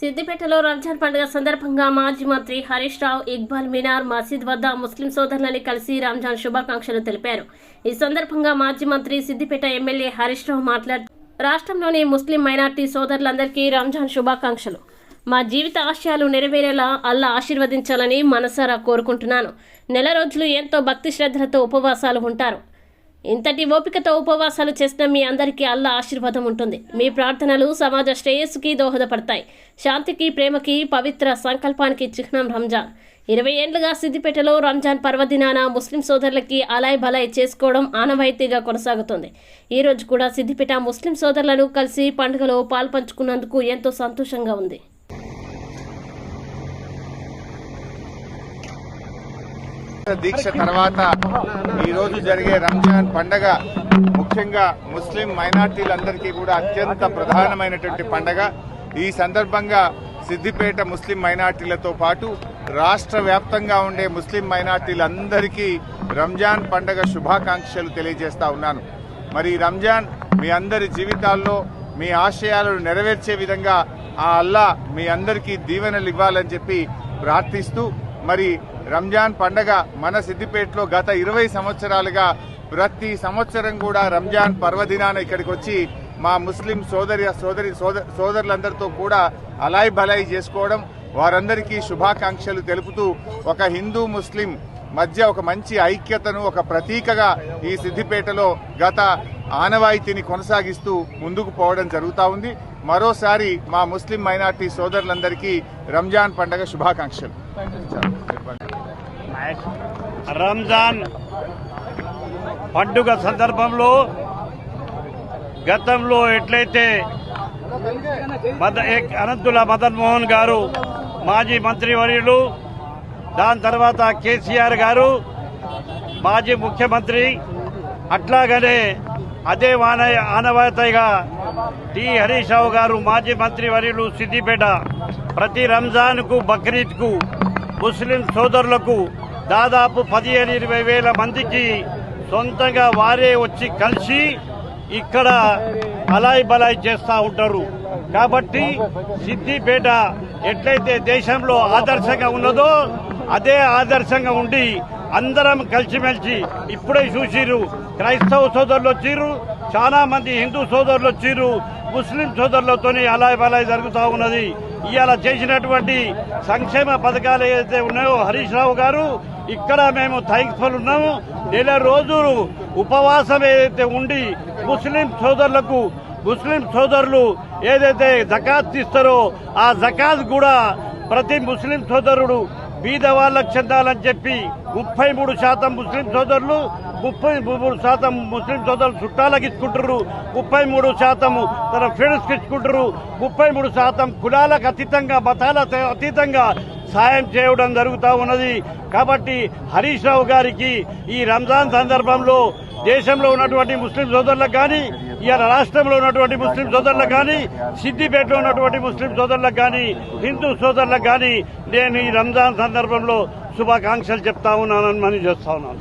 సిద్దిపేటలో రంజాన్ పండుగ సందర్భంగా మాజీ మంత్రి హరీష్ రావు ఇక్బాల్ మినార్ మసీద్ వద్ద ముస్లిం సోదరులని కలిసి రంజాన్ శుభాకాంక్షలు తెలిపారు. ఈ సందర్భంగా మాజీ మంత్రి సిద్దిపేట ఎమ్మెల్యే హరీష్ రావు మాట్లాడుతూ రాష్ట్రంలోని ముస్లిం మైనార్టీ సోదరులందరికీ రంజాన్ శుభాకాంక్షలు. మా జీవిత ఆశయాలు నెరవేరేలా అల్లా ఆశీర్వదించాలని మనసారా కోరుకుంటున్నాను. నెల రోజులు ఎంతో భక్తి శ్రద్ధలతో ఉపవాసాలు ఉంటారు. ఇంతటి ఓపికతో ఉపవాసాలు చేసిన మీ అందరికీ అల్లా ఆశీర్వాదం ఉంటుంది. మీ ప్రార్థనలు సమాజ శ్రేయస్సుకి దోహదపడతాయి. శాంతికి ప్రేమకి పవిత్ర సంకల్పానికి చిహ్నం రంజాన్. ఇరవై ఏండ్లుగా సిద్దిపేటలో రంజాన్ పర్వదినాన ముస్లిం సోదరులకి అలాయ్ బలాయ్ చేసుకోవడం ఆనవాయితీగా కొనసాగుతుంది. ఈరోజు కూడా సిద్దిపేట ముస్లిం సోదరులను కలిసి పండుగలో పాల్పంచుకున్నందుకు ఎంతో సంతోషంగా ఉంది. దీక్ష తర్వాత ఈ రోజు జరిగే రంజాన్ పండగ ముఖ్యంగా ముస్లిం మైనార్టీలందరికీ కూడా అత్యంత ప్రధానమైనటువంటి పండగ. ఈ సందర్భంగా సిద్దిపేట ముస్లిం మైనార్టీలతో పాటు రాష్ట్ర వ్యాప్తంగా ఉండే ముస్లిం మైనార్టీలందరికీ రంజాన్ పండగ శుభాకాంక్షలు తెలియజేస్తా ఉన్నాను. మరి రంజాన్ మీ అందరి జీవితాల్లో మీ ఆశయాలను నెరవేర్చే విధంగా ఆ అల్లా మీ అందరికీ దీవెనలు ఇవ్వాలని చెప్పి ప్రార్థిస్తూ మరి రంజాన్ పండగ మన సిద్దిపేటలో గత ఇరవై సంవత్సరాలుగా ప్రతి సంవత్సరం కూడా రంజాన్ పర్వదినాన ఇక్కడికి వచ్చి మా ముస్లిం సోదరి సోదరి సోద- సోదరులందరితో కూడా అలాయ్ బలాయి చేసుకోవడం వారందరికీ శుభాకాంక్షలు తెలుపుతూ ఒక హిందూ ముస్లిం మధ్య ఒక మంచి ఐక్యతను ఒక ప్రతీకగా ఈ సిద్దిపేటలో గత ఆనవాయితీని కొనసాగిస్తూ ముందుకు పోవడం జరుగుతా ఉంది. మరోసారి మా ముస్లిం మైనార్టీ సోదరులందరికీ రంజాన్ పండగ శుభాకాంక్షలు. రంజాన్ పండుగ సందర్భంలో గతంలో ఎట్లయితే మద అనంతుల మదన్ మోహన్ గారు మాజీ మంత్రివర్యులు దాని తర్వాత కేసీఆర్ గారు మాజీ ముఖ్యమంత్రి అట్లాగనే అదే ఆనవాయితీగా టి హరీష్ రావు గారు మాజీ మంత్రి వర్యులు సిద్దిపేట. ప్రతి రంజాన్కు బక్రీద్కు ముస్లిం సోదరులకు దాదాపు పదిహేను ఇరవై వేల మందికి సొంతంగా వారే వచ్చి కలిసి ఇక్కడ అలాయ్ బలాయ్ చేస్తూ ఉంటారు. కాబట్టి సిద్దిపేట ఎట్లయితే దేశంలో ఆదర్శంగా ఉన్నదో అదే ఆదర్శంగా ఉండి అందరం కలిసిమెలిసి ఇప్పుడే చూసిరు క్రైస్తవ సోదరులు వచ్చిర్రు. చాలా మంది హిందూ సోదరులు వచ్చిర్రు. ముస్లిం సోదరులతోని అలాయ్ బలాయ్ జరుగుతూ ఉన్నది. ఇవాళ చేసినటువంటి సంక్షేమ పథకాలు ఏదైతే ఉన్నాయో హరీష్ రావు గారు ఇక్కడ మేము థ్యాంక్ఫుల్ ఉన్నాము. నెల రోజులు ఉపవాసం ఏదైతే ఉండి ముస్లిం సోదరులకు ముస్లిం సోదరులు ఏదైతే జకాత్ ఇస్తారో ఆ జకాత్ కూడా ప్రతి ముస్లిం సోదరుడు బీద వాళ్ళకు చెందాలని చెప్పి ముప్పై మూడు శాతం ముస్లిం సోదరులు ముప్పై మూడు శాతం ముస్లిం సోదరులు చుట్టాలకు ఇచ్చుకుంటారు ముప్పై మూడు శాతం తన ఫ్రెండ్స్కి ఇచ్చుకుంటారు ముప్పై మూడు శాతం కులాలకు అతీతంగా మతాల అతీతంగా సాయం చేయడం జరుగుతూ ఉన్నది. కాబట్టి హరీష్ రావు గారికి ఈ రంజాన్ సందర్భంలో దేశంలో ఉన్నటువంటి ముస్లిం సోదరులకు కానీ ఇవాళ రాష్ట్రంలో ఉన్నటువంటి ముస్లిం సోదరులకు కానీ సిద్దిపేటలో ఉన్నటువంటి ముస్లిం సోదరులకు కానీ హిందూ సోదరులకు కానీ నేను ఈ రంజాన్ సందర్భంలో శుభాకాంక్షలు చెప్తా ఉన్నానని మనం చేస్తా ఉన్నాను.